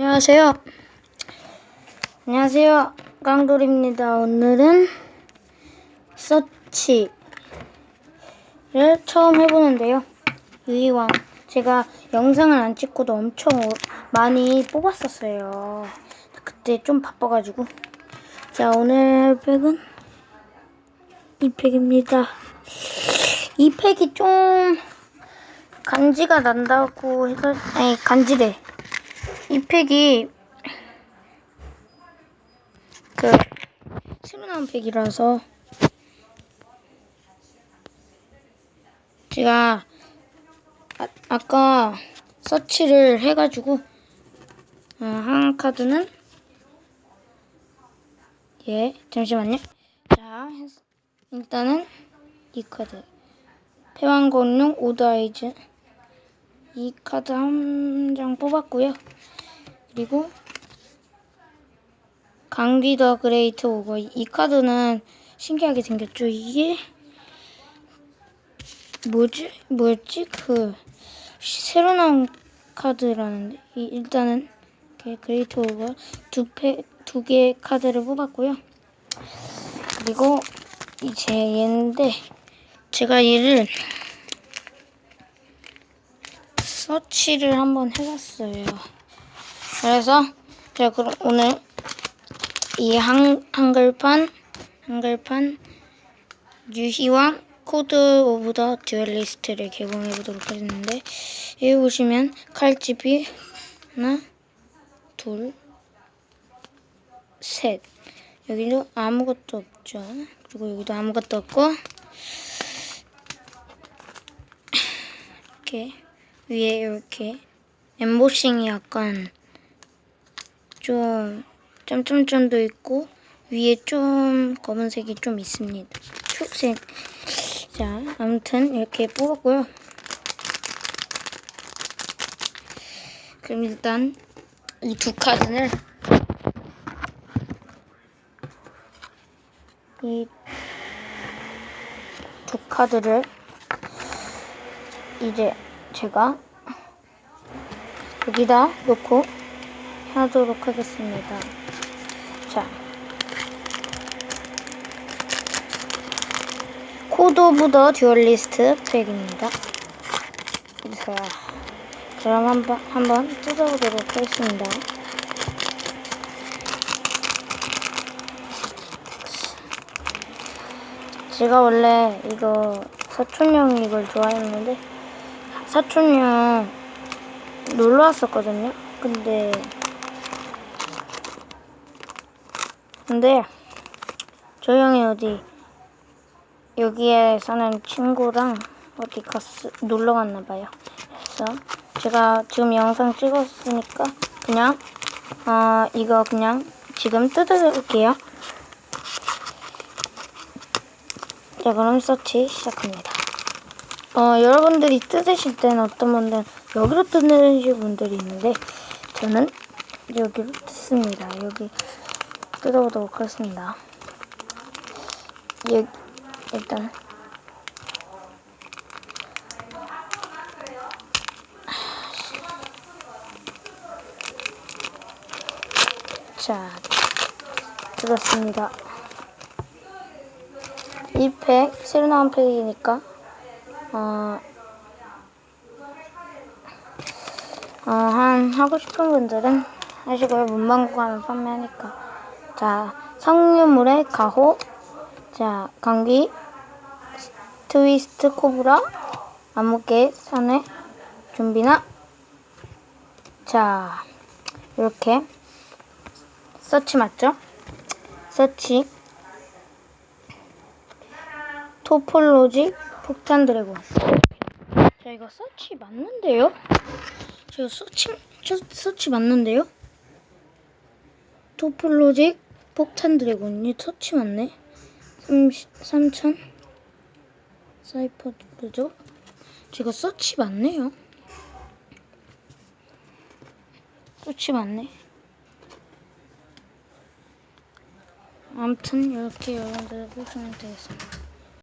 안녕하세요. 안녕하세요. 깡돌입니다. 오늘은 서치를 처음 해보는데요. 유이왕. 제가 영상을 안 찍고도 엄청 오- 많이 뽑았었어요. 그때 좀 바빠가지고. 자, 오늘 팩은 이 팩입니다. 이 팩이 좀 간지가 난다고 해서, 아니, 간지래. 이 팩이 그 새로 나온 팩이라서 제가 아, 아까 서치를 해가지고 어, 한 카드는 예 잠시만요. 자 했- 일단은 이 카드. 패왕건룡 오드 아이즈. 이 카드 한 장 뽑았고요 그리고 강기 더 그레이트 오거 이 카드는 신기하게 생겼죠. 이게 뭐지? 뭐였지? 그 새로 나온 카드라는데. 이, 일단은 그레이트 오거 두패두 개의 카드를 뽑았고요. 그리고 이제 얘인데 제가 얘를 서치를 한번 해봤어요. 그래서 제가 그럼 오늘 이 한, 한글판 한글판 유희왕 코드 오브 더 듀얼리스트를 개봉해 보도록 하겠는데 여기 보시면 칼집이 하나 둘 셋. 여기도 아무것도 없죠. 그리고 여기도 아무것도 없고 이렇게 위에 이렇게 엠보싱이 약간 좀 점점점도 있고 위에 좀 검은색이 좀 있습니다. 초록색. 자, 아무튼 이렇게 뽑았고요. 그럼 일단 이 두 카드를 이 두 카드를 이제 제가 여기다 놓고 하도록 하겠습니다. 자, 코드 오브 더 듀얼리스트 팩입니다. 자, 그럼 한번 한번 뜯어보도록 하겠습니다. 제가 원래 이거 사촌형 이걸 좋아했는데 사촌형 놀러 왔었거든요. 근데 근데 저 형이 어디 여기에 사는 친구랑 어디 갔 놀러 갔나 봐요. 그래서 제가 지금 영상 찍었으니까 그냥 어 이거 그냥 지금 뜯어볼게요. 자 그럼 서치 시작합니다. 어, 여러분들이 뜯으실 때는 어떤 분들은 여기로 뜯는 분들이 있는데 저는 여기로 뜯습니다. 여기 뜯어보도록 하겠습니다. 여기 일단 자 뜯었습니다. 이 팩 새로 나온 팩이니까 어, 어, 한, 하고 싶은 분들은 하시고요. 문방구 가면 판매하니까. 자, 석류물의 가호. 자, 감기. 트위스트 코브라. 암흑의 산의 준비나. 자, 이렇게. 서치 맞죠? 서치. 토폴로지 폭탄 드래곤. 자 이거 서치 맞는데요? 저 서치 저 서치 맞는데요? 토폴로직 폭탄 드래곤이 서치 맞네. 3000 사이퍼 그죠? 제가 서치 맞네요. 서치 맞네. 아무튼 이렇게 여러분들 보시면 되겠습니다.